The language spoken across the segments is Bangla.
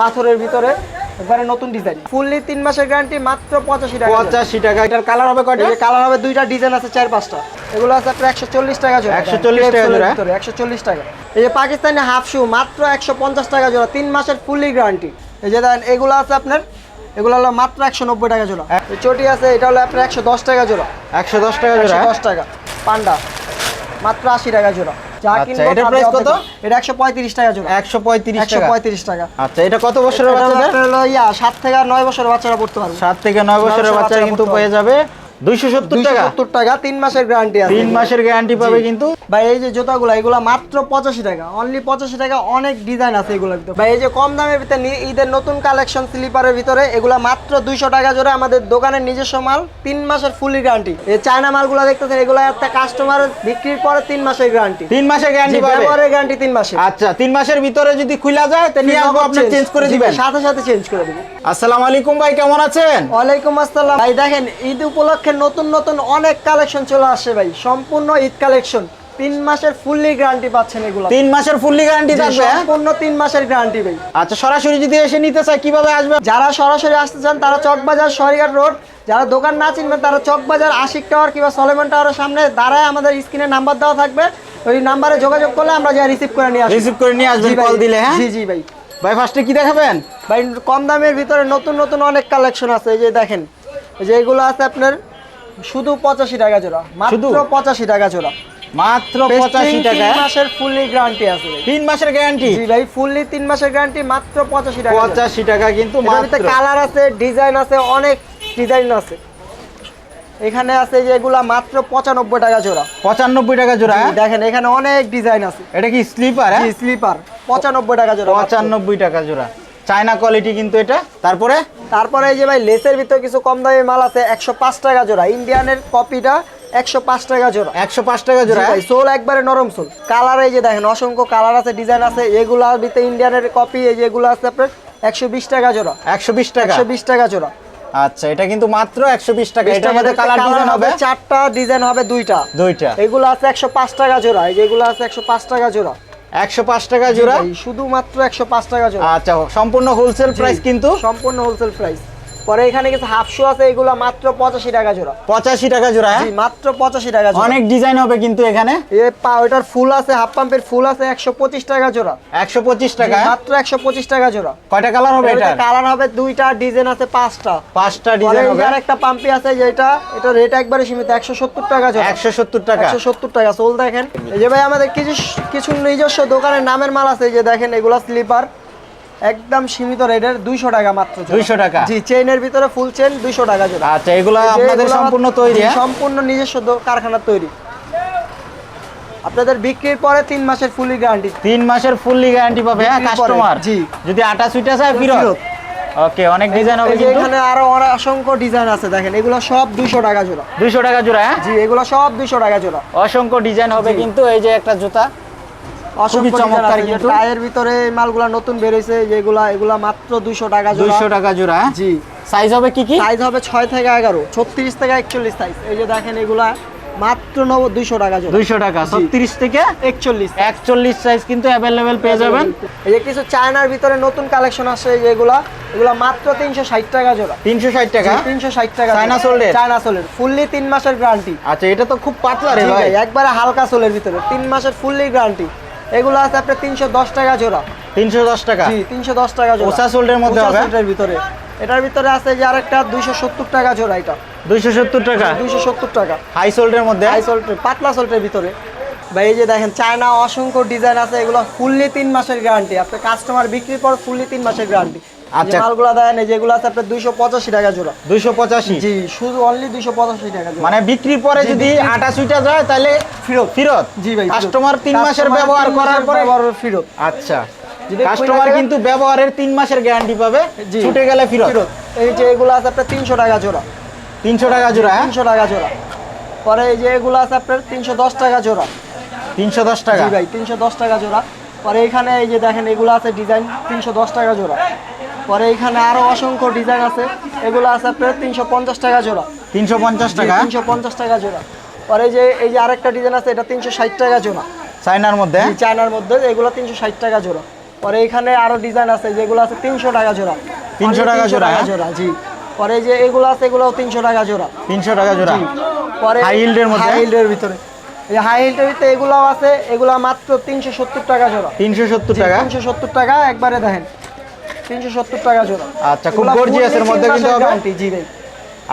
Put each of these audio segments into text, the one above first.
পাথরের ভিতরে একবারে নতুন ডিজাইন ফুললি তিন মাসের গ্যারান্টি মাত্র পঁচাশি টাকা। পঁচাশি টাকা। এটার কালার হবে কয়টা? কালার হবে দুইটা ডিজাইন আছে চার পাঁচটা। এগুলো আছে আপনার একশো চল্লিশ টাকা জোড়া। 140 টাকা জোড়া? একশো চল্লিশ টাকা। এই যে পাকিস্তানি হাফ শু মাত্র একশো পঞ্চাশ টাকা জোড়া তিন মাসের ফুললি গ্যারান্টি এই যে দেখেন এগুলো আছে আপনার এগুলো হলো মাত্র একশো নব্বই টাকা জোড়া। চটি আছে এটা হলো আপনার একশো দশ টাকা জোড়া। একশো দশ টাকা একশো জোড়া দশ টাকা। পান্ডা মাত্র আশি টাকা জোড়া। যা আচ্ছা, কিনবো কত? এটা একশো পঁয়ত্রিশ টাকা জোড়া। একশো পঁয়ত্রিশ একশো টাকা পঁয়ত্রিশ টাকা। আচ্ছা এটা কত বছরের বাচ্চাদের? হলো ইয়া সাত থেকে নয় বছরের বাচ্চারা পড়তে পারবে। সাত থেকে নয় বছরের বাচ্চারা কিন্তু পেয়ে যাবে। দুইশো সত্তর দুইশো টাকা সত্তর টাকা তিন মাসের গ্যারান্টি আছে। তিন মাসের গ্যারান্টি পাবে কিন্তু। ভাই এই যে জুতাগুলো এগুলো মাত্র পঁচাশি টাকা। অনলি পঁচাশি টাকা অনেক ডিজাইন আছে এগুলোর ভিতরে। ভাই এই যে কম দামের ভিতরে ঈদের নতুন কালেকশন স্লিপারের ভিতরে এগুলো মাত্র দুইশো টাকা জোরে আমাদের দোকানের নিজস্ব মাল তিন মাসের ফুলি গ্যারান্টি এই চায়না মালগুলো দেখতেছেন এগুলো একটা কাস্টমার বিক্রির পরে তিন মাসের গ্যারান্টি তিন মাসের গ্যারান্টি পাবে? ব্যবহারের গ্যারান্টি তিন মাসের। আচ্ছা তিন মাসের ভিতরে যদি খুলা যায় আপনি চেঞ্জ করে দিবেন। সাথে সাথে চেঞ্জ করে দিবেন আসসালামু আলাইকুম ভাই কেমন আছেন? ওয়ালাইকুম আসসালাম। ভাই দেখেন ঈদ উপলক্ষে নতুন নতুন অনেক কালেকশন চলে আসছে ভাই। সম্পূর্ণ ঈদ কালেকশন তিন মাসের ফুললি গ্যারান্টি পাচ্ছেন এগুলো। তিন মাসের ফুললি গ্যারান্টি থাকবে হ্যাঁ? সম্পূর্ণ তিন মাসের গ্যারান্টি ভাই। আচ্ছা সরাসরি যদি এসে নিতে চায় কীভাবে আসবে? যারা সরাসরি আসতে চান তারা চকবাজার সরিঘাট রোড। যারা দোকান না চিনবেন তারা চকবাজার আশিক টাওয়ার কিংবা সলেমন টাওয়ারের সামনে দাঁড়ায় আমাদের স্ক্রিনে নাম্বার দেওয়া থাকবে। ওই নাম্বারে যোগাযোগ করলে আমরা যা রিসিভ করে নিয়ে আসি। রিসিভ করে নিয়ে আসবেন কল দিলে হ্যাঁ? জি জি ভাই। ভাই ফার্স্টে কি দেখাবেন? ভাই কম দামের ভিতরে নতুন নতুন অনেক কালেকশন আছে। এই যে দেখেন এই যে এগুলো আছে আপনার শুধু পঁচাশি টাকা জোড়া শুধু? মাত্র পঁচাশি টাকা জোড়া। মাত্র পঁচাশি টাকা? মাসের ফুললি গ্যারান্টি আছে। তিন মাসের গ্যারান্টি জি ভাই ফুললি তিন মাসের গ্যারান্টি মাত্র পঁচাশি টাকা পঁচাশি টাকা কিন্তু কালার আছে ডিজাইন আছে অনেক ডিজাইন আছে। এখানে আছে যে এগুলা মাত্র পঁচানব্বই টাকা জোড়া। পঁচানব্বই টাকা জোড়া হ্যাঁ? দেখেন এখানে অনেক ডিজাইন আছে। এটা কি স্লিপার হ্যাঁ? স্লিপার পঁচানব্বই টাকা জোড়া পঁচানব্বই টাকা জোড়া। চায়না কোয়ালিটি কিন্তু এটা। তারপরে? তারপরে এই যে ভাই লেসের ভিতরে কিছু কম দামি মাল আছে একশো পাঁচ টাকা জোড়া। ইন্ডিয়ানের কপিটা একশো পাঁচ টাকা জোড়া। একশো পাঁচ টাকা জোড়া হ্যাঁ? সোল একবারে নরম সোল। কালার এই যে দেখেন অসংখ্য কালার আছে ডিজাইন আছে এগুলার ভিতরে ইন্ডিয়ানের কপি এই যে এগুলো আছে আপনার একশো বিশ টাকা জোড়া। একশো বিশ টাকা? একশো বিশ টাকা জোড়া। আচ্ছা এটা কিন্তু মাত্র একশো বিশ টাকা। 20 এটার মধ্যে কালার ডিজাইন হবে চারটা ডিজাইন হবে দুইটা। দুইটা। এগুলো আছে একশো পাঁচ টাকা জোড়া এই যেগুলো আছে একশো পাঁচ টাকা জোড়া। একশো পাঁচ টাকা জোড়া? শুধুমাত্র একশো পাঁচ টাকা জোড়া। আচ্ছা সম্পূর্ণ হোলসেল প্রাইস কিন্তু? সম্পূর্ণ হোলসেল প্রাইস পরে এখানে কিছু হাফশু আছে এগুলো মাত্র পঁচাশি টাকা জোড়া। পঁচাশি টাকা জোড়া হ্যাঁ? মাত্র পঁচাশি টাকা জোড়া। অনেক ডিজাইন হবে কিন্তু এখানে। এ পা ওইটার ফুল আছে হাফ পাম্পের ফুল আছে একশো পঁচিশ টাকা জোড়া। একশো পঁচিশ টাকা মাত্র একশো পঁচিশ টাকা জোড়া। কয়টা কালার হবে এটা কালার হবে দুইটা ডিজাইন আছে পাঁচটা। পাঁচটা ডিজাইন হবে। যে আরেকটা পাম্পি আছে যেটা এটা রেট একবারে সীমিত একশো সত্তর টাকা জোড়া। একশো সত্তর টাকা। একশো সত্তর টাকা সোল দেখেন। এই যে ভাই আমাদের কিছু কিছু নিজস্ব দোকানের নামের মাল আছে যে দেখেন এগুলো স্লিপার একদম সীমিত রেটের দুইশো টাকা মাত্র জোড়া। 200 টাকা? জি চেইনের ভিতরে ফুল চেন দুইশো টাকা জোড়া। আচ্ছা এগুলো আপনাদের সম্পূর্ণ তৈরি হ্যাঁ? সম্পূর্ণ নিজস্ব কারখানার তৈরি। আপনাদের বিক্রির পরে তিন মাসের ফুলি গ্যারান্টি তিন মাসের ফুললি গ্যারান্টি পাবে হ্যাঁ কাস্টমার জি। যদি আটা সুইটা চায় ফিরত? ওকে অনেক ডিজাইন হবে কিন্তু। এখানে আরও অনেক অসংখ্য ডিজাইন আছে দেখেন এগুলো সব দুইশো টাকা জোড়া। দুইশো টাকা জোড়া হ্যাঁ? জি এগুলো সব দুইশো টাকা জোড়া। অসংখ্য ডিজাইন হবে কিন্তু এই যে একটা জুতা অসংখ্য চমৎকার কিন্তু। টায়ের ভিতরে মালগুলা নতুন বেরোইছে যেগুলা এগুলা মাত্র দুইশো টাকা জোড়া। দুইশো টাকা জোড়া? জি। সাইজ হবে কি কি? সাইজ হবে ছয় থেকে এগারো ছত্রিশ থেকে একচল্লিশ সাইজ এই যে দেখেন এগুলা মাত্র নব দুইশো টাকা জোড়া। দুইশো টাকা জি। ছত্রিশ থেকে একচল্লিশ একচল্লিশ সাইজ কিন্তু অ্যাভেলেবেল পেয়ে যাবেন। এই যে কিছু চায়নার ভিতরে নতুন কালেকশন আসে যেগুলা এগুলা মাত্র তিনশো ষাট টাকা জোড়া। তিনশো ষাট টাকা? তিনশো ষাট টাকা চায়না সোলের? চায়না ফুললি তিন মাসের গ্যারান্টি আচ্ছা এটা তো খুব পাতলা রে ভাই। একবারে হালকা সোলের ভিতরে। তিন মাসের ফুললি গ্যারান্টি এগুলো আছে আপনার তিনশো দশ টাকা জোড়া। তিনশো দশ টাকা? জি তিনশো দশ টাকা জোড়া। সোল্ডের মধ্যে হবে? সোল্ডের ভিতরে। এটার ভিতরে আছে যে আরেকটা দুইশো সত্তর টাকা জোড়া এটা। দুইশো সত্তর টাকা? দুইশো সত্তর টাকা। হাই সোল্ডের মধ্যে? হাই সোল্ডের পাতলা সোল্ডের ভিতরে। বা এই যে দেখেন চায়না অসংখ্য ডিজাইন আছে এগুলো ফুললি তিন মাসের গ্যারান্টি আপনার কাস্টমার বিক্রির পর ফুললি তিন মাসের গ্যারান্টি আচ্ছা। মালগুলো এই যেগুলো আছে আপনার দুইশো পঁচাশি টাকা জোড়া। দুইশো পঁচাশি? জি শুধু অনলি দুইশো পঁচাশি টাকা জোড়া। মানে বিক্রির পরে যদি আটা সুইটা যায় তাহলে ফেরত। ফেরত। জি ভাই কাস্টমার তিন মাসের ব্যবহার করার পরে ফেরত। আচ্ছা। কাস্টমার কিন্তু ব্যবহারের তিন মাসের গ্যারান্টি পাবে। ছুটে গেলে ফেরত। এই যে এগুলো আছে আপনার তিনশো টাকা জোড়া। তিনশো টাকা জোড়া হ্যাঁ? তিনশো টাকা জোড়া। পরে এই যে এগুলো আছে আপনার তিনশো দশ টাকা জোড়া। তিনশো দশ টাকা। জি ভাই তিনশো দশ টাকা জোড়া। পরে এখানে এই যে দেখেন এগুলো আছে ডিজাইন তিনশো দশ টাকা জোড়া। পরে এখানে আরও অসংখ্য ডিজাইন আছে। এগুলো আছে আপনার তিনশো পঞ্চাশ টাকা জোড়া। তিনশো পঞ্চাশ টাকা? তিনশো পঞ্চাশ টাকা জোড়া। পরে যে এই যে আরেকটা ডিজাইন আছে এটা তিনশো ষাট টাকা জোড়া। চাইনার মধ্যে? চায়নার মধ্যে এগুলো তিনশো ষাট টাকা জোড়া। পরে এখানে আরও ডিজাইন আছে যেগুলো আছে তিনশো টাকা জোড়া। 300 টাকা জোড়া, হ্যাঁ? জোড়া জি। পরে যে এগুলো আছে এগুলোও তিনশো টাকা জোড়া। তিনশো টাকা জোড়া? পরে yield এর মধ্যে? হাই হিল্ডের ভিতরে। এই হাই হিল্ডের ভিতরে এগুলাও আছে এগুলা মাত্র তিনশো সত্তর টাকা জোড়া। তিনশো সত্তর টাকা? তিনশো সত্তর টাকা একবারে দেখেন। তিনশো সত্তর টাকা জোড়া। আচ্ছা, খুব gorgeous মধ্যে কিন্তু হবে? জি ভাই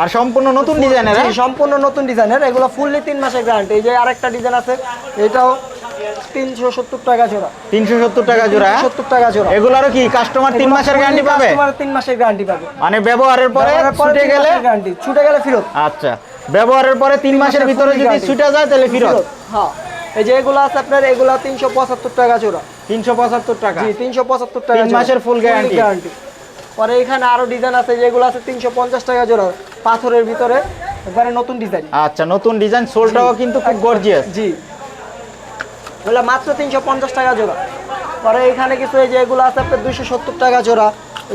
আর সম্পূর্ণ নতুন ডিজাইনের জি, সম্পূর্ণ নতুন ডিজাইনের এগুলো ফুললি মাসের গ্যারান্টি এই যে আরেকটা ডিজাইন আছে এটাও তিনশো সত্তর টাকা জোড়া। তিনশো সত্তর টাকা জোড়া হ্যাঁ? সত্তর টাকা জোড়া। এগুলারও কি কাস্টমার মাসের গ্যারান্টি পাবে? মাসের গ্যারান্টি পাবে। মানে ব্যবহারের পরে ছুটে গেলে? গ্যারান্টি ছুটে গেলে ফেরত। আচ্ছা ব্যবহারের পরে মাসের ভিতরে যদি ছুটে যায় তাহলে ফিরত হ্যাঁ। এই যে এগুলো আছে আপনার এগুলো তিনশো পঁচাত্তর টাকা জোড়া। তিনশো পঁচাত্তর টাকা। জি তিনশো পঁচাত্তর টাকা তিন মাসের full guarantee। গ্যারান্টি পরে এখানে আরও ডিজাইন আছে যেগুলো আছে তিনশো পঞ্চাশ টাকা জোড়া পাথরের ভিতরে একবারে নতুন ডিজাইন আচ্ছা নতুন ডিজাইন সোলটাও কিন্তু খুব গর্জিয়াস জি। এগুলো মাত্র তিনশো পঞ্চাশ টাকা জোড়া। পরে এখানে কিছু এই যে এগুলো আছে আপনার দুইশো সত্তর টাকা জোড়া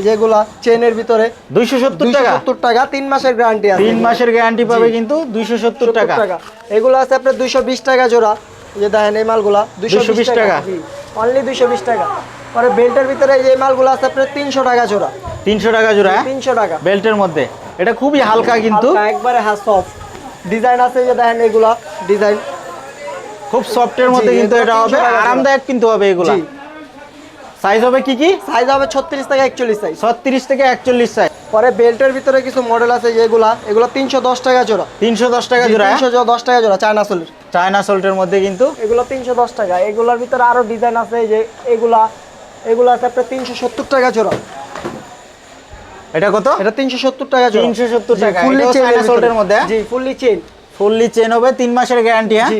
যেগুলা চেনের ভিতরে। দুইশো সত্তর দুইশো টাকা সত্তর টাকা তিন মাসের গ্যারান্টি আছে। তিন মাসের গ্যারান্টি পাবে কিন্তু দুইশো সত্তর টাকা। টাকা। এগুলো আছে আপনার দুইশো বিশ টাকা জোড়া। যে দেখেন এই মালগুলা দুইশো বিশ টাকা। অনলি দুইশো বিশ টাকা। পরে বেল্টের ভিতরে এই মালগুলো আছে আপনার তিনশো টাকা জোড়া। তিনশো টাকা জোড়া হ্যাঁ? তিনশো টাকা। বেল্টের মধ্যে। এটা খুবই হালকা কিন্তু। একবারে হ্যাঁ সফট ডিজাইন আছে যে দেখেন এগুলা ডিজাইন। খুব সফটের মধ্যে কিন্তু এটা হবে। 300 টাকা জোড়া। আরামদায়ক কিন্তু হবে এগুলা। সাইজ হবে কি কি? সাইজ হবে ছত্রিশ থেকে একচল্লিশ সাইজ ছত্রিশ থেকে একচল্লিশ সাইজ পরে বেল্টের ভিতরে কিছু মডেল আছে যেগুলা এগুলো তিনশো দশ টাকা জোড়া। তিনশো দশ টাকা জোড়া হ্যাঁ? তিনশো দশ টাকা জোড়া চায়না সোলের চায়না সল্টের মধ্যে কিন্তু এগুলো তিনশো দশ টাকা। এগুলোর ভিতরে আরও ডিজাইন আছে যে এগুলা এগুলো আছে আপনার তিনশো সত্তর টাকা জোড়া। এটা কত? এটা তিনশো সত্তর টাকা তিনশো সত্তর টাকা, ফুললি চেন সল্টের মধ্যে? জি ফুললি চেন ফুললি চেন হবে তিন মাসের গ্যারান্টি হ্যাঁ?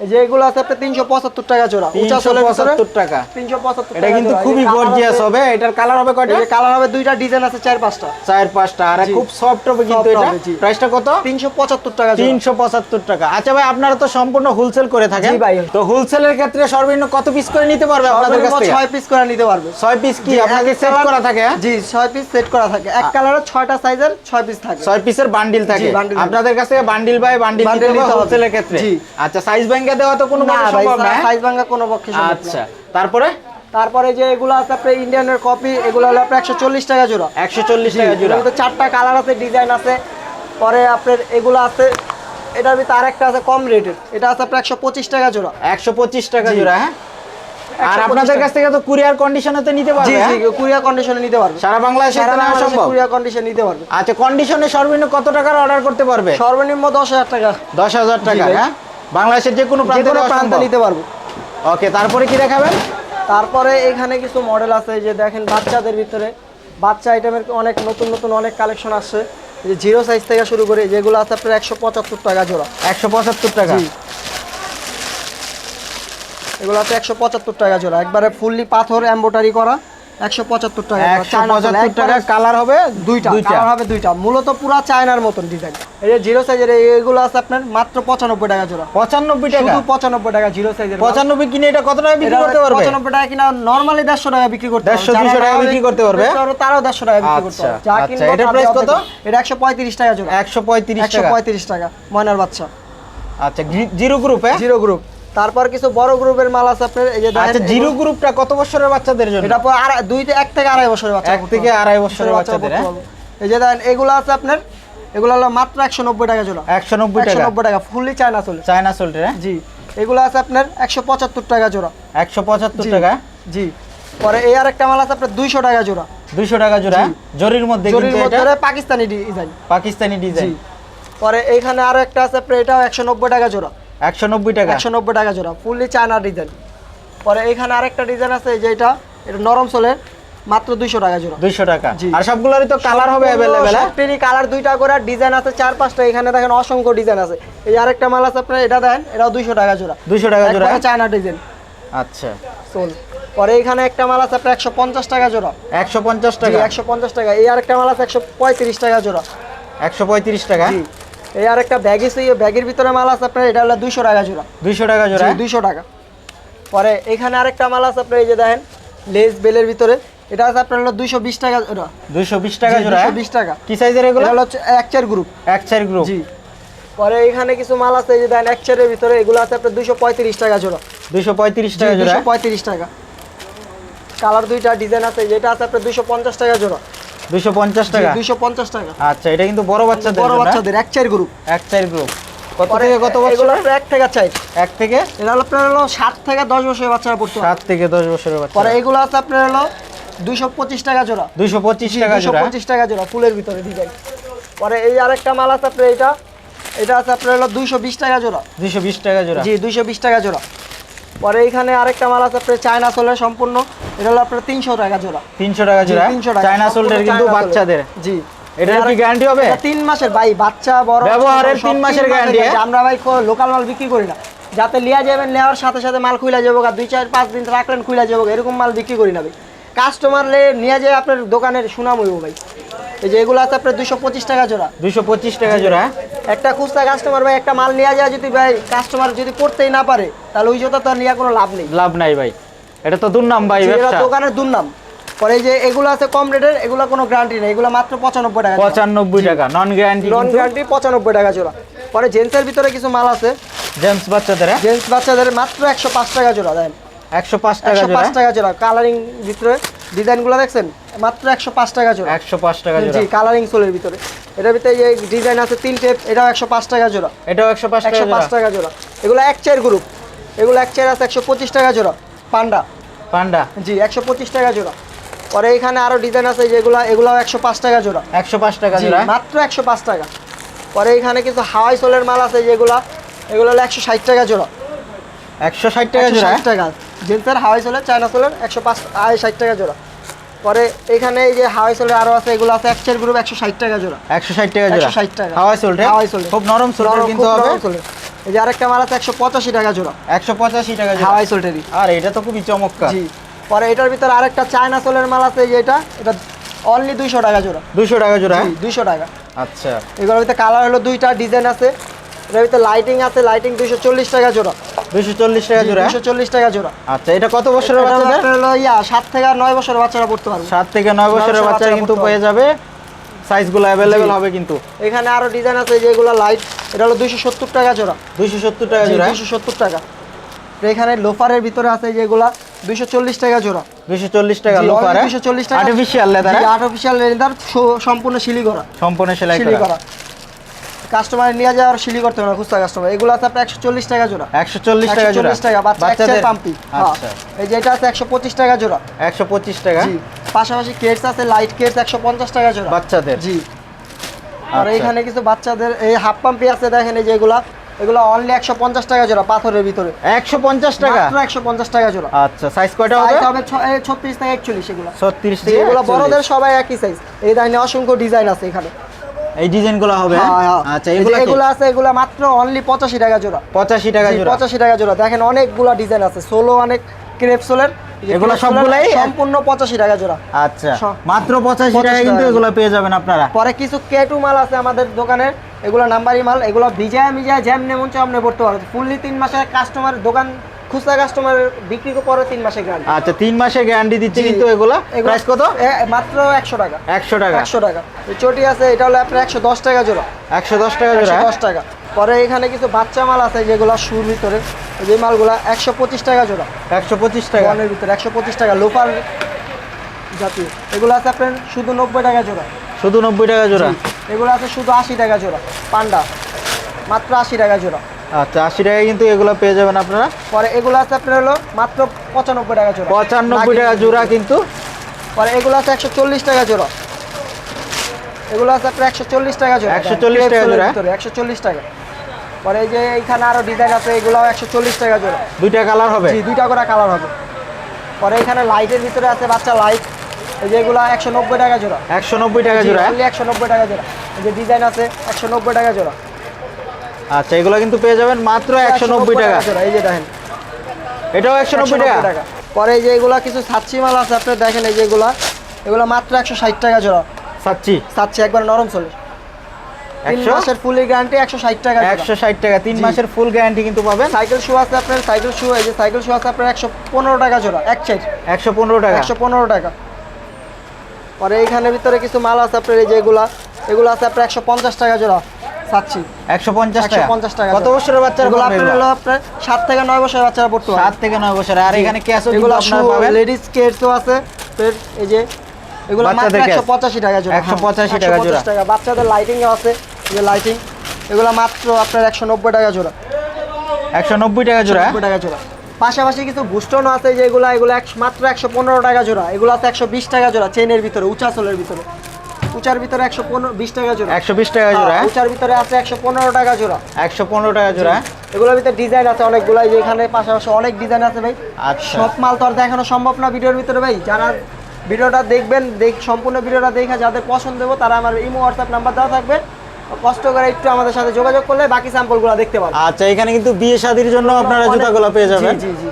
জি এই যে এগুলো আছে আপনার তিনশো পঁচাত্তর টাকা জোড়া। উঁচা সোলের পঁচাত্তর টাকা। তিনশো পঁচাত্তর এটা কিন্তু খুবই গর্জিয়াস হবে। এটার কালার হবে কয়টা? কালার হবে দুইটা ডিজাইন আছে চার পাঁচটা। চার পাঁচটা। আর খুব সফট হবে কিন্তু এটা। প্রাইসটা কত? তিনশো পঁচাত্তর টাকা তিনশো পঁচাত্তর টাকা। আচ্ছা ভাই আপনারা তো সম্পূর্ণ হোলসেল করে থাকেন। ভাই। তো হোলসেলের ক্ষেত্রে সর্বনিম্ন কত পিস করে নিতে পারবে আপনাদের কাছ থেকে? ছয় পিস করে নিতে পারবে। ছয় পিস কি? এক সেট করা থাকে? জি ছয় পিস সেট করা থাকে। এক কালারের ছয়টা সাইজের ছয় পিস থাকে। ছয় পিসের বান্ডিল থাকে। আপনাদের কাছ থেকে বান্ডিল বাই বান্ডিল। হোলসেলের ক্ষেত্রে। আচ্ছা সাইজ ব্যাংকে দেওয়া তো কোনো না সম্ভব না হ্যাঁ? সাইজ ভাঙা কোনো পক্ষে সম্ভব না। আচ্ছা তারপরে? তারপরে যে এগুলো আছে আপনার ইন্ডিয়ানের কপি এগুলো হলো আপনার একশো চল্লিশ টাকা জোড়া। একশো চল্লিশ টাকা জোড়া। ভিতরে চারটা কালার আছে ডিজাইন আছে। পরে আপনার এগুলো আছে এটার ভিতরে আরেকটা আছে কম রেটের। এটা আছে আপনার একশো পঁচিশ টাকা জোড়া। একশো পঁচিশ টাকা জোড়া হ্যাঁ? আর আপনাদের কাছ থেকে তো কুরিয়ার কন্ডিশনে তো নিতে জি পারবে জি হ্যাঁ? কুরিয়ার কন্ডিশনে নিতে পারবে। সারা বাংলাদেশে তো নেওয়া বাংলাদেশে সম্ভব। কুরিয়ার কন্ডিশন নিতে পারবে। আচ্ছা কন্ডিশনে সর্বনিম্ন কত টাকার অর্ডার করতে পারবে? সর্বনিম্ন দশ হাজার টাকা। দশ হাজার টাকা হ্যাঁ? বাংলাদেশের যে কোনো প্রান্তে প্রান্তে নিতে পারব। ওকে তারপরে কি দেখাবেন? তারপরে এখানে কিছু মডেল আছে যে দেখেন বাচ্চাদের ভিতরে। বাচ্চা আইটেমের অনেক নতুন নতুন অনেক কালেকশন আসছে। যে জিরো সাইজ থেকে শুরু করে যেগুলো আছে আপনার একশো পঁচাত্তর টাকা জোড়া। একশো পঁচাত্তর টাকা। এগুলো আছে একশো পঁচাত্তর টাকা জোড়া। একবারে ফুললি পাথর এম্বোটারি করা। একশো পঁচাত্তর টাকা জোড়া। একশো চায়না পঁচাত্তর একবারে টাকা কালার হবে দুইটা। কালার হবে দুইটা। মূলত পুরা চায়নার মতন ডিজাইন এই যে জিরো সাইজের এগুলো আছে আপনার মাত্র পঁচানব্বই টাকা জোড়া। পঁচানব্বই টাকা? শুধু পঁচানব্বই টাকা জিরো সাইজের পঁচানব্বই কিনে এটা কত টাকা বিক্রি করতে পারবে? পঁচানব্বই টাকা কিনা নর্মালি দেড়শো টাকা বিক্রি করতে পারবে। 150, 200 টাকা বিক্রি করতে পারবে? তারাও দেড়শো টাকা বিক্রি করতে পারবে। যা আচ্ছা, কিনবো price দাম কত? এটা একশো পঁয়ত্রিশ টাকা জোড়া। একশো পঁয়ত্রিশ একশো টাকা পঁয়ত্রিশ টাকা ময়নার বাচ্চা। আচ্ছা জিরো গ্রুপ হ্যাঁ? জিরো গ্রুপ তারপর কিছু বড় গ্রুপের মাল আছে আপনার এই যে আচ্ছা জিরো গ্রুপটা কত বছরের বাচ্চাদের জন্য? এটা দুই থেকে- এক থেকে আড়াই বছরের বাচ্চা এক থেকে আড়াই বছরের বাচ্চাদের হ্যাঁ? এই যে দেখেন এগুলো আছে আপনার এগুলো হলো মাত্র একশো নব্বই টাকা জোড়া। একশো নব্বই টাকা? নব্বই টাকা ফুললি চায়না চলে। চায়না হ্যাঁ? জি এগুলো আছে আপনার একশো পঁচাত্তর টাকা জোড়া। একশো পঁচাত্তর। টাকা? জি। পরে এই আরেকটা মাল আছে আপনার দুইশো টাকা জোড়া। দুইশো টাকা জোড়া? জরির মধ্যে জরির মধ্যে পাকিস্তানি ডিজাইন। পাকিস্তানি ডিজাইন। পরে এইখানে আরও একটা আছে আপনার এটাও একশো নব্বই টাকা জোড়া। একশো নব্বই টাকা। একশো নব্বই টাকা জোড়া ফুললি চায়না ডিজাইন পরে এইখানে আরেকটা ডিজাইন আছে এই যে এটা নরম সোলের মাত্র দুইশো টাকা জোড়া। দুইশো টাকা। আর সবগুলোরই তো কালার হবে অ্যাভেলেবেল হ্যাঁ? সবটেরই কালার দুইটা করে ডিজাইন আছে চার পাঁচটা এখানে দেখেন অসংখ্য ডিজাইন আছে। এই আরেকটা মাল আছে আপনার এটা দেখেন এটাও দুইশো টাকা জোড়া। দুইশো টাকা জোড়া একবারে চায়না ডিজাইন আচ্ছা। সোল পরে এখানে একটা মাল আছে আপনার একশো পঞ্চাশ টাকা জোড়া। একশো পঞ্চাশ টাকা। একশো পঞ্চাশ টাকা। এই আরেকটা মাল আছে একশো পঁয়ত্রিশ টাকা জোড়া। একশো পঁয়ত্রিশ টাকা? জি। এই আর একটা ব্যাগ আছে এই ব্যাগের ভিতরে মাল আছে আপনার এটা হলো দুইশো টাকা জোড়া। দুইশো টাকা জোড়া দুইশো টাকা। পরে এখানে আরেকটা মাল আছে আপনার এই যে দেখেন লেস বেলের ভিতরে। এটা আছে আপনার হলো দুইশো বিশ টাকা জোড়া। দুইশো বিশ টাকা জোড়া হ্যাঁ? বিশ টাকা। কি সাইজের এগুলো? এটা হলো এক চার গ্রুপ এক চার গ্রুপ জি। পরে এখানে কিছু মাল আছে এই যে দেখেন এক চারের ভিতরে এগুলো আছে আপনার দুইশো পঁয়ত্রিশ টাকা জোড়া। দুইশো পঁয়ত্রিশ টাকা জোড়া। পঁয়ত্রিশ টাকা। কালার দুইটা ডিজাইন আছে যেটা আছে আপনার দুইশো পঞ্চাশ টাকা জোড়া। দুইশো পঞ্চাশ টাকা? দুইশো পঞ্চাশ টাকা। আচ্ছা এটা কিন্তু বড় বাচ্চাদের বড় হ্যাঁ? বাচ্চাদের এক চার গ্রুপ এক চার গ্রুপ কত থেকে কত বছর? এগুলো এক থেকে চাই এক থেকে? এটা হলো আপনার হলো সাত থেকে দশ বছরের বাচ্চারা পড়তে পারে। সাত থেকে দশ বছরের বাচ্চা পরে এগুলো আছে আপনার হলো দুইশো পঁচিশ টাকা জোড়া। দুইশো পঁচিশ টাকা জোড়া পঁচিশ টাকা জোড়া ফুলের ভিতরে ডিজাইন পরে এই আরেকটা মাল আছে আপনার এটা। এটা আছে আপনার হলো দুইশো বিশ টাকা জোড়া। দুইশো বিশ টাকা জোড়া। জি দুইশো বিশ টাকা জোড়া। পরে এইখানে আরেকটা মাল আছে আপনার চায়না সোলের সম্পূর্ণ। এটা হলো আপনার তিনশো টাকা জোড়া। তিনশো টাকা জোড়া? তিনশো টাকা। চায়না সোল্ডার কিন্তু বাচ্চাদের। জি। এটার কি গ্যারান্টি হবে? তিন মাসের ভাই বাচ্চা বড় ব্যবহারের তিন মাসের guarantee, guarantee। হ্যাঁ? আমরা ভাই লোকাল মাল বিক্রি করি না। যাতে লিয়া যাবেন নেওয়ার সাথে সাথে মাল খুলে যাব আর দুই চার পাঁচ দিন রাখলেন খুলে যাব এরকম মাল বিক্রি করি না ভাই। কাস্টমার লে নিয়ে যায় আপনার দোকানের সুনাম হইব ভাই। এই যে এগুলো আছে আপনার দুশো পঁচিশ টাকা জোড়া। দুইশো পঁচিশ টাকা জোড়া। একটা খুচরা কাস্টমার ভাই একটা মাল নিয়ে যায় যদি ভাই কাস্টমার যদি পড়তেই না পারে তাহলে ওই জোতা তো নেওয়া কোনো লাভ নেই। লাভ নাই ভাই। এটা তো দুর্নাম ভাই দোকানের দুর্নাম। পরে যে এগুলো আছে কম রেটের এগুলো কোনো গ্যারান্টি নেই। এগুলো মাত্র পঁচানব্বই টাকা পঁচানব্বই টাকা নন গ্যারান্টি নন গ্যারান্টি পঁচানব্বই টাকা জোড়া। পরে জেন্টসের ভিতরে কিছু মাল আছে। জেন্টস বাচ্চাদের হ্যাঁ? জেন্টস বাচ্চাদের মাত্র একশো পাঁচ টাকা জোড়া দেন একশো পাঁচ টাকা পাঁচ টাকা জোড়া। কালারিং ভিতরে। ডিজাইনগুলো দেখছেন? মাত্র একশো পাঁচ টাকা জোড়া। একশো পাঁচ টাকা জোড়া। জি কালারিং সোলের ভিতরে। এটার ভিতরে যে ডিজাইন আছে তিনটে এটাও একশো পাঁচ টাকা জোড়া। এটাও একশো পাঁচ টাকা একশো পাঁচ টাকা জোড়া। এগুলো এক চেয়ার গ্রুপ এগুলো এক চেয়ার আছে একশো পঁচিশ টাকা জোড়া। পান্ডা। পান্ডা। জি একশো পঁচিশ টাকা জোড়া। পরে এখানে আরও ডিজাইন আছে যেগুলো এগুলো একশো পাঁচ টাকা জোড়া। একশো পাঁচ টাকা জোড়া। মাত্র একশো পাঁচ টাকা। পরে এখানে কিছু হাওয়াই সোলের মাল আছে যেগুলো এগুলো হলো একশো ষাট টাকা জোড়া। একশো ষাট টাকা জোড়া ষাট টাকা। জেন্সের হাওয়াই সোলের চায়না সোলের একশো পাঁচ আড়াই ষাট টাকা জোড়া। পরে এখানে এই যে হাওয়াই সোলের আরও আছে এগুলো আছে এক চেয়ার গ্রুপ একশো ষাট টাকা জোড়া। একশো ষাট টাকা জোড়া। ষাট টাকা। Hawaii sole Hawaii sole. খুব নরম নরম, কিন্তু হবে। নরম সোলের। এই যে আরেকটা মাল আছে একশো পঁচাশি টাকা জোড়া। একশো পঁচাশি টাকা জোড়া। হাওয়াই সোল্টেরই আর এটা তো খুবই চমৎকার। জি। পরে এটার ভিতরে আরেকটা চায়না সোলের মাল আছে যে এটা। এটা অনলি দুইশো টাকা জোড়া। দুশো টাকা জোড়া দুইশো টাকা। আচ্ছা। এগুলোর ভিতরে কালার হলো দুইটা ডিজাইন আছে। এটার ভিতরে লাইটিং আছে লাইটিং দুইশো চল্লিশ টাকা জোড়া। দুশো চল্লিশ টাকা জোড়া? দুইশো চল্লিশ টাকা জোড়া। আচ্ছা এটা কত বছরের বাচ্চাদের? হলো ইয়া সাত থেকে নয় বছরের বাচ্চারা পড়তে পারবে। সাত থেকে নয় বছরের বাচ্চারা কিন্তু পেয়ে যাবে। সাইজগুলো অ্যাভেলেবেল জি। হবে কিন্তু। এখানে আরও ডিজাইন আছে যেগুলো লাইট এটা হলো দুইশো সত্তর টাকা জোড়া। দুইশো সত্তর টাকা জোড়া? দুইশো সত্তর টাকা। এখানে লোফারের ভিতরে আছে যেগুলা দুইশো চল্লিশ টাকা জোড়া। দুইশো চল্লিশ টাকা জি, লোফার only 240 টাকা। আর্টিফিশিয়াল লেদার আর্টিফিশিয়াল লেদার সম্পূর্ণ শিলি করা সম্পূর্ণ সেলাই করা। কাস্টমার নিয়ে যাওয়ার শিলি করতে হবে না খুচরা কাস্টমার এগুলো আছে আপনার একশো চল্লিশ টাকা জোড়া। একশো চল্লিশ টাকা জোড়া। টাকা বাচ্চাদের পাম্পি। আচ্ছা। এই যে এটা আছে একশো পঁচিশ টাকা জোড়া। একশো পঁচিশ টাকা? পাশাপাশি কেটস আছে লাইট কেটস একশো পঞ্চাশ টাকা জোড়া। বাচ্চাদের? জি। আর আচ্ছা। এখানে কিছু বাচ্চাদের এই হাফ পাম্পি আছে দেখেন এই যেগুলা এগুলো। অনলি একশো পঞ্চাশ টাকা জোড়া পাথরের ভিতরে। একশো পঞ্চাশ টাকা? মাত্র একশো পঞ্চাশ টাকা জোড়া। আচ্ছা সাইজ কয়টা হবে? সাইজ হবে ছ- এই ছত্রিশ থেকে একচল্লিশ এগুলো। ছত্রিশ থেকে এগুলো বড়দের সবাই একই সাইজ এই দেখেন অসংখ্য ডিজাইন আছে এখানে। এই ডিজাইনগুলো হবে হ্যাঁ, হ্যাঁ। আচ্ছা এই এগুলো এগুলো আছে এগুলো মাত্র অনলি পঁচাশি টাকা জোড়া। পঁচাশি টাকা জোড়া। পঁচাশি টাকা জোড়া। দেখেন অনেকগুলো ডিজাইন আছে সোলো অনেক ক্রেপসোলের এগুলো সবগুলাই? সম্পূর্ণ পঁচাশি টাকা জোড়া। আচ্ছা মাত্র পঁচাশি 85 টাকা কিন্তু। এগুলো পেয়ে যাবেন আপনারা। পরে কিছু কেটু মাল আছে আমাদের দোকানের এগুলো নাম্বারি মাল এগুলো ভিজায় মিজায় জ্যাম নেমন চামনে পড়তে পারো। ফুললি তিন মাসের কাস্টমার দোকান খুচরা কাস্টমার বিক্রি পরে তিন মাসের গ্যারান্টি আচ্ছা তিন মাসের গ্যারান্টি দিচ্ছে কিন্তু এগুলো প্রাইস কত? মাত্র একশো টাকা। একশো টাকা। একশো টাকা। চটি আছে এটা হলো আপনার একশো দশ টাকা জোড়া। একশো দশ টাকা জোড়া দশ টাকা। পরে এখানে কিছু বাচ্চা মাল আছে যেগুলো শুর ভিতরে যে মালগুলো একশো পঁচিশ টাকা জোড়া। একশো পঁচিশ টাকা। ওয়ানের ভিতরে একশো পঁচিশ টাকা লোফার জাতীয়। এগুলো আছে আপনার শুধু নব্বই টাকা জোড়া। শুধু নব্বই টাকা জোড়া। এগুলো আছে শুধু আশি টাকা জোড়া। পান্ডা মাত্র আশি টাকা জোড়া। আচ্ছা আশি টাকায় কিন্তু এগুলো পেয়ে যাবেন আপনারা। পরে এগুলো আছে আপনার হলো মাত্র পঁচানব্বই টাকা জোড়া। পঁচানব্বই টাকা জোড়া কিন্তু। পরে এগুলো আছে একশো চল্লিশ টাকা জোড়া। এগুলো আছে আপনার একশো চল্লিশ টাকা জোড়া। 140 টাকা জোড়া? একশো চল্লিশ টাকা। পরে এই যে এইখানে আরও ডিজাইন আছে এগুলো একশো চল্লিশ টাকা জোড়া। দুইটা কালার হবে? জি দুইটা করে কালার হবে। পরে এখানে লাইটের ভিতরে আছে বাচ্চা লাইট এই যেগুলো একশো নব্বই টাকা জোড়া। একশো নব্বই টাকা জোড়া। একশো নব্বই টাকা জোড়া। এই যে ডিজাইন আছে একশো নব্বই টাকা জোড়া। আচ্ছা এগুলো কিন্তু পেয়ে যাবেন মাত্র একশো নব্বই টাকা। এই যে দেখেন। এটাও একশো নব্বই 190 টাকা? পরে এই যে এগুলা কিছু সাচ্ছি মাল আছে আপনি দেখেন এই যেগুলা এগুলো। মাত্র একশো ষাট টাকা জোড়া। সাচ্ছি সাচ্ছি একবার নরম চলে। তিন মাসের ফুলের গ্যারান্টি একশো ষাট টাকা একশো ষাট টাকা। তিন মাসের ফুল গ্যারান্টি কিন্তু পাবেন। সাইকেল শু আছে আপনার সাইকেল শু এই যে সাইকেল শু আছে আপনার একশো পনেরো টাকা জোড়া এক সাইড একশো পনেরো টাকা। একশো পনেরো টাকা। পরে এইখানের ভিতরে কিছু মাল আছে আপনার এই যেগুলা এগুলো আছে আপনার একশো পঞ্চাশ টাকা জোড়া। চাচ্ছি একশো পঞ্চাশ টাকা। 150 টাকা। কত বছরের বাচ্চার এগুলো আপনার হলো আপনার সাত থেকে নয় বছরের বাচ্চারা পড়তে পারে সাত থেকে নয় বছর আর এখানে ক্যাশও এগুলো আপনারা পাবেন? লেডিস কেটসও আছে। ফের এই যে এগুলো মাত্র বাচ্চাদের একশো case? পঁচাশি টাকা জোড়া। 185 টাকা জোড়া। টাকা। বাচ্চাদের লাইটিং আছে। যে লাইটিং এগুলো মাত্র আপনার একশো নব্বই টাকা জোড়া। একশো নব্বই টাকা জোড়া। টাকা জোড়া। পাশাপাশি কিছু বুস্টন আছে যেগুলো এগুলো মাত্র একশো পনেরো টাকা জোড়া। এগুলো আছে একশো বিশ টাকা জোড়া চেনের ভিতরে উঁচা সোলের ভিতরে। উঁচার ভিতরে একশো বিশ টাকা জোড়া। একশো বিশ টাকা জোড়া হ্যাঁ, উঁচার ভিতরে আছে একশো পনেরো টাকা জোড়া। একশো পনেরো টাকা জোড়া। এগুলোর ভিতরে ডিজাইন আছে অনেকগুলো এই যে এখানে পাশাপাশি অনেক ডিজাইন আছে ভাই। আচ্ছা। সব মাল তো আর দেখানো সম্ভব না ভিডিওর ভিতরে ভাই। যারা ভিডিওটা দেখবেন দেখ সম্পূর্ণ ভিডিওটা দেখে যাদের পছন্দ হবে তারা আমার ইমো হোয়াটসঅ্যাপ নাম্বার দেওয়া থাকবে। কষ্ট করে একটু আমাদের সাথে যোগাযোগ করলে বাকি স্যাম্পলগুলো দেখতে পাবেন আচ্ছা এখানে কিন্তু বিয়ে শাদির জন্য আপনারা জুতাগুলো পেয়ে যাবেন। জি জি।